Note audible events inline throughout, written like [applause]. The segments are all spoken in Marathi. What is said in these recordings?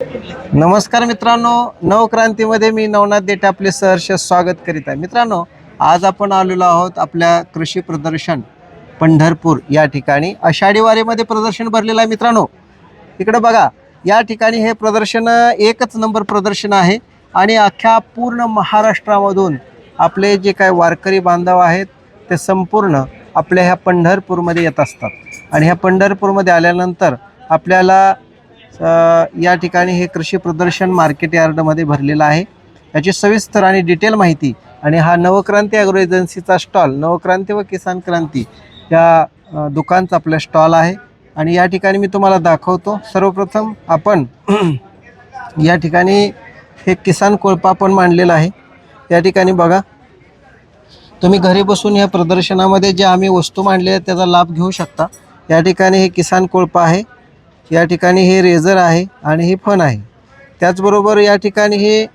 नमस्कार मित्रांनो नवक्रांतीमध्ये मी नवनाथ देठे आपले सहर्ष स्वागत करीत आहे. मित्रांनो आज आपण आलेलो आहोत आपल्या कृषी प्रदर्शन पंढरपूर या ठिकाणी. आषाढी वारीमध्ये प्रदर्शन भरलेलं आहे मित्रांनो. इकडं बघा या ठिकाणी हे प्रदर्शन एकच नंबर प्रदर्शन आहे आणि अख्ख्या पूर्ण महाराष्ट्रामधून आपले जे काय वारकरी बांधव आहेत ते संपूर्ण आपल्या ह्या पंढरपूरमध्ये येत असतात. आणि ह्या पंढरपूरमध्ये आल्यानंतर आपल्याला या ठिकाणी हे कृषी प्रदर्शन मार्केट यार्डमध्ये भरलेलं आहे. याची सविस्तर आणि डिटेल माहिती आणि हा नवक्रांती ॲग्रो एजन्सीचा स्टॉल नवक्रांती व किसान क्रांती या दुकानचा आपला स्टॉल आहे. आणि या ठिकाणी मी तुम्हाला दाखवतो. सर्वप्रथम आपण [clears throat] या ठिकाणी हे किसान कोळपा पण मांडलेला आहे. या ठिकाणी बघा. तुम्ही घरी बसून या प्रदर्शनामध्ये जे आम्ही वस्तू मांडलेल्या आहेत त्याचा लाभ घेऊ शकता. या ठिकाणी हे किसान कोळपा आहे. या ठिकाणी हे रेझर आहे आणि हे फन आहे. त्याचबरोबर या ठिकाणी हे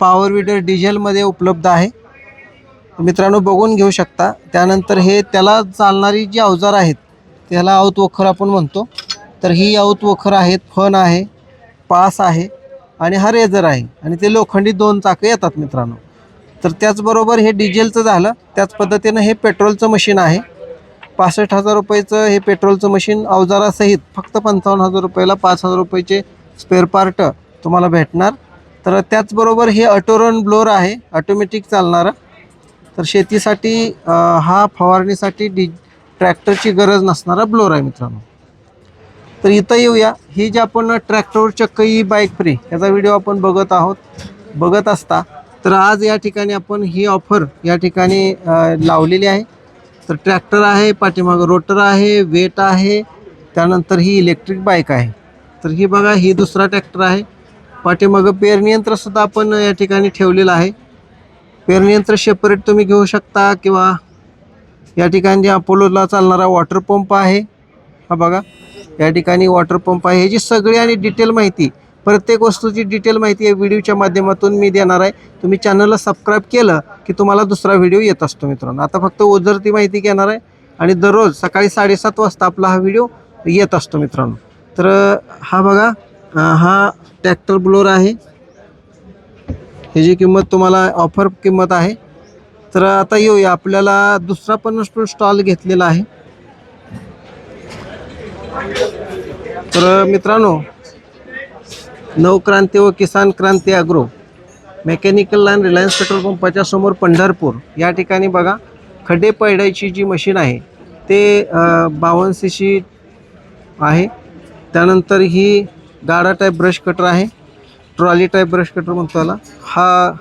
पॉवर विडर डिझेलमध्ये उपलब्ध आहे. मित्रांनो बघून घेऊ शकता. त्यानंतर हे त्याला चालणारी जी अवजार आहेत त्याला आऊत वखर आपण म्हणतो. तर ही आऊत वखर आहेत फन आहे पास आहे आणि हा रेझर आहे. आणि ते लोखंडी दोन चाकं येतात मित्रांनो. तर त्याचबरोबर हे डिझेलचं झालं. त्याच पद्धतीनं हे पेट्रोलचं मशीन आहे. पासष्ट हजार रुपयेचं हे पेट्रोलचं मशीन अवजारासहित फक्त पंचावन्न हजार रुपयाला पाच हजार रुपयाचे स्पेअर पार्ट तुम्हाला भेटणार. तर त्याचबरोबर हे अटोरन ब्लोअर आहे ऑटोमॅटिक चालणारा. तर शेतीसाठी हा फवारणीसाठी डि ट्रॅक्टरची गरज नसणारा ब्लोअर आहे मित्रांनो. तर इथं येऊया. ही जी आपण ट्रॅक्टरवर चक्क ही बाईक फ्री याचा व्हिडिओ आपण बघत आहोत. बघत असता तर आज या ठिकाणी आपण ही ऑफर या ठिकाणी लावलेली आहे. तर ट्रॅक्टर आहे पाठीमागं रोटर आहे वेट आहे त्यानंतर ही इलेक्ट्रिक बाईक आहे. तर ही बघा ही दुसरा ट्रॅक्टर आहे. पाठीमागं पेरणीयंत्रसुद्धा आपण या ठिकाणी ठेवलेलं आहे. पेरणीयंत्र शेपरेट सेपरेट तुम्ही घेऊ शकता किंवा या ठिकाणी अपोलोला चालणारा वॉटर पंप आहे. हा बघा या ठिकाणी वॉटर पंप आहे. ह्याची सगळी आणि डिटेल माहिती प्रत्येक वस्तूची डिटेल माहिती या व्हिडिओच्या माध्यमातून मी देणार आहे. तुम्ही चॅनलला सबस्क्राईब केलं की तुम्हाला दुसरा व्हिडिओ येत असतो मित्रांनो. आता फक्त ओझरती माहिती घेणार आहे आणि दररोज सकाळी साडेसात वाजता आपला हा व्हिडिओ येत असतो मित्रांनो. तर हा बघा हा ट्रॅक्टर ब्लोअर आहे. ह्याची किंमत तुम्हाला ऑफर किंमत आहे. तर आता येऊया. आपल्याला दुसरा पण स्टॉल घेतलेला आहे. तर मित्रांनो नवक्रांती व Kisan Kranti agro mechanical line Reliance petrol पंपाच्या समोर पंढरपूर. या ठिकाणी बघा खड्डे पैडायची जी मशीन आहे ते बावन्न सी सी आहे. त्यानंतर ही गाडा टाईप ब्रश कटर आहे ट्रॉली टाईप ब्रश कटर म्हणतो त्याला हा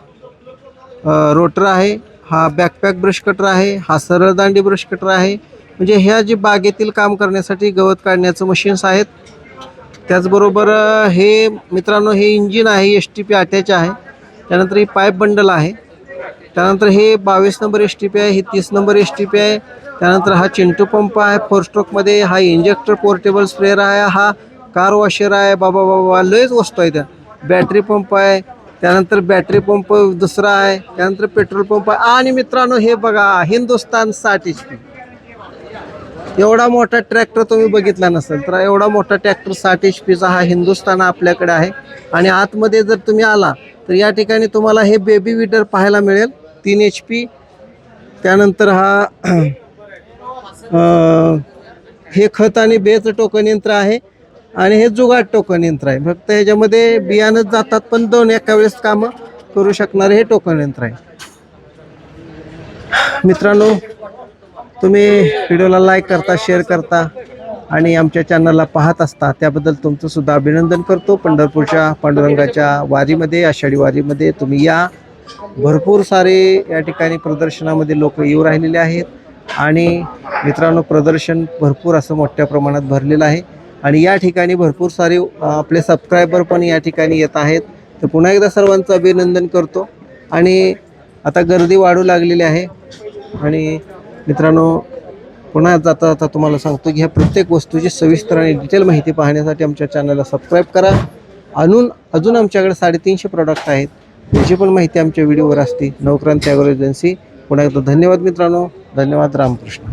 रोटर आहे हा बॅकपॅक ब्रश कटर आहे हा सरळ दांडी ब्रश कटर आहे. म्हणजे ह्या जी बागेतील काम करण्यासाठी गवत काढण्याचं मशीन्स आहेत त्याचबरोबर हे मित्रांनो हे इंजिन आहे एस टी पी अटॅच आहे. त्यानंतर ही पाईप बंडल आहे. त्यानंतर हे बावीस नंबर एस टी पी आहे ही तीस नंबर एस टी पी आहे. त्यानंतर हा चिंटू पंप आहे फोर स्ट्रोकमध्ये हा इंजेक्टर पोर्टेबल स्प्रेअर आहे हा कार वॉशर आहे. बाबा बाबा लयच वस्तू आहे त्या. बॅटरी पंप आहे. त्यानंतर बॅटरी पंप दुसरा आहे. त्यानंतर पेट्रोल पंप आहे. आणि मित्रांनो हे बघा हिंदुस्तान साठ एच पी एवढा मोठा ट्रॅक्टर तुम्ही बघितला नसेल तर एवढा मोठा ट्रॅक्टर साठ एच पीचा हा हिंदुस्थान आपल्याकडे आहे. आणि आतमध्ये जर तुम्ही आला तर या ठिकाणी तुम्हाला हे बेबी विडर पाहायला मिळेल. तीन एच पी त्यानंतर हा हे खत आणि बेचं टोकन यंत्र आहे. आणि हे जुगाड टोकन यंत्र आहे. फक्त ह्याच्यामध्ये बियाणंच जातात पण दोन एका वेळेस कामं करू शकणारे हे टोकन यंत्र आहे. मित्रांनो तुम्ही व्हिडिओला लाईक करता शेअर करता आणि आमच्या चॅनलला पाहत असता त्याबद्दल तुमचं सुद्धा अभिनंदन करतो. पंढरपूरच्या पांडुरंगाच्या वारीमध्ये आषाढी वारीमध्ये तुम्ही या. भरपूर सारे या ठिकाणी प्रदर्शनामध्ये लोक येऊ राहिलेले आहेत. आणि मित्रांनो प्रदर्शन भरपूर असं मोठ्या प्रमाणात भरलेलं आहे. आणि या ठिकाणी भरपूर सारे आपले सबस्क्रायबर पण या ठिकाणी येत आहेत. तर पुन्हा एकदा सर्वांचं अभिनंदन करतो. आणि आता गर्दी वाढू लागलेली आहे. आणि मित्रांनो पुन्हा जाता जाता तुम्हाला सांगतो की ह्या प्रत्येक वस्तूची सविस्तर आणि डिटेल माहिती पाहण्यासाठी आमच्या चॅनलला सबस्क्राईब करा. अजून अजून आमच्याकडे साडेतीनशे प्रॉडक्ट आहेत. त्याची पण माहिती आमच्या व्हिडिओवर असते. नवक्रांती ॲग्रो एजन्सी पुन्हा एकदा धन्यवाद मित्रांनो. धन्यवाद. रामकृष्ण.